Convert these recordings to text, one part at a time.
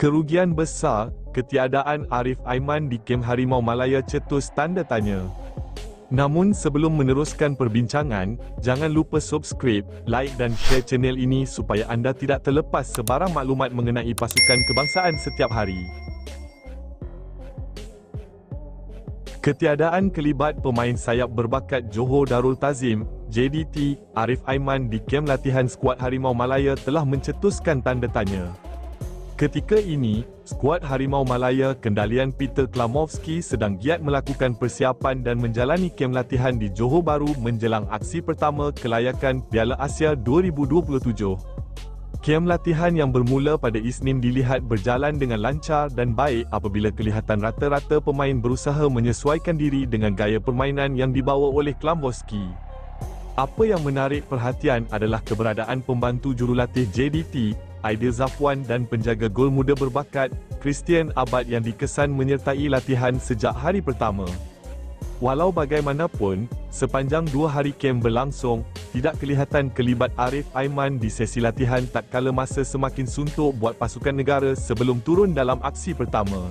Kerugian besar, ketiadaan Arif Aiman di kem Harimau Malaya cetus tanda tanya. Namun sebelum meneruskan perbincangan, jangan lupa subscribe, like dan share channel ini supaya anda tidak terlepas sebarang maklumat mengenai pasukan kebangsaan setiap hari. Ketiadaan kelibat pemain sayap berbakat Johor Darul Tazim, JDT, Arif Aiman di kem latihan skuad Harimau Malaya telah mencetuskan tanda tanya. Ketika ini, skuad Harimau Malaya kendalian Peter Klamovski sedang giat melakukan persiapan dan menjalani kem latihan di Johor Bahru menjelang aksi pertama kelayakan Piala Asia 2027. Kem latihan yang bermula pada Isnin dilihat berjalan dengan lancar dan baik apabila kelihatan rata-rata pemain berusaha menyesuaikan diri dengan gaya permainan yang dibawa oleh Klamovski. Apa yang menarik perhatian adalah keberadaan pembantu jurulatih JDT, Aidil Zafwan dan penjaga gol muda berbakat, Christian Abad yang dikesan menyertai latihan sejak hari pertama. Walau bagaimanapun, sepanjang dua hari kem berlangsung, tidak kelihatan kelibat Arif Aiman di sesi latihan tak kala masa semakin suntuk buat pasukan negara sebelum turun dalam aksi pertama.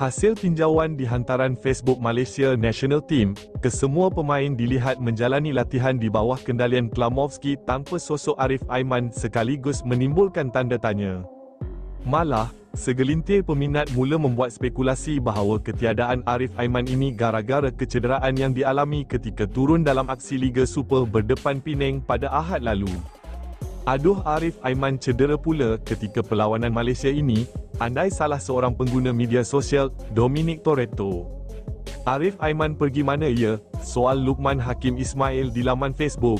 Hasil tinjauan di hantaran Facebook Malaysia National Team, kesemua pemain dilihat menjalani latihan di bawah kendalian Klamovski tanpa sosok Arif Aiman sekaligus menimbulkan tanda tanya. Malah, segelintir peminat mula membuat spekulasi bahawa ketiadaan Arif Aiman ini gara-gara kecederaan yang dialami ketika turun dalam aksi Liga Super berdepan Penang pada Ahad lalu. Aduh Arif Aiman cedera pula ketika perlawanan Malaysia ini, andai salah seorang pengguna media sosial, Dominic Toretto. Arif Aiman pergi mana ya? Soal Lukman Hakim Ismail di laman Facebook.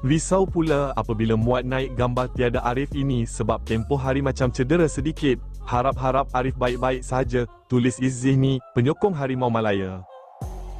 Risau pula apabila muat naik gambar tiada Arif ini sebab tempoh hari macam cedera sedikit. Harap-harap Arif baik-baik saja, tulis Izzihni, penyokong Harimau Malaya.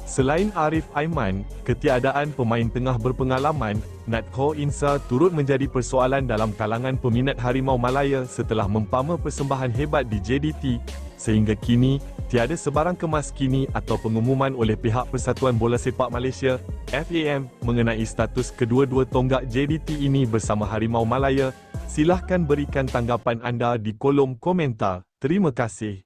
Selain Arif Aiman, ketiadaan pemain tengah berpengalaman, Natko Insa turut menjadi persoalan dalam kalangan peminat Harimau Malaya setelah mempama persembahan hebat di JDT, sehingga kini, tiada sebarang kemas kini atau pengumuman oleh pihak Persatuan Bola Sepak Malaysia, FAM, mengenai status kedua-dua tonggak JDT ini bersama Harimau Malaya. Silahkan berikan tanggapan anda di kolom komentar. Terima kasih.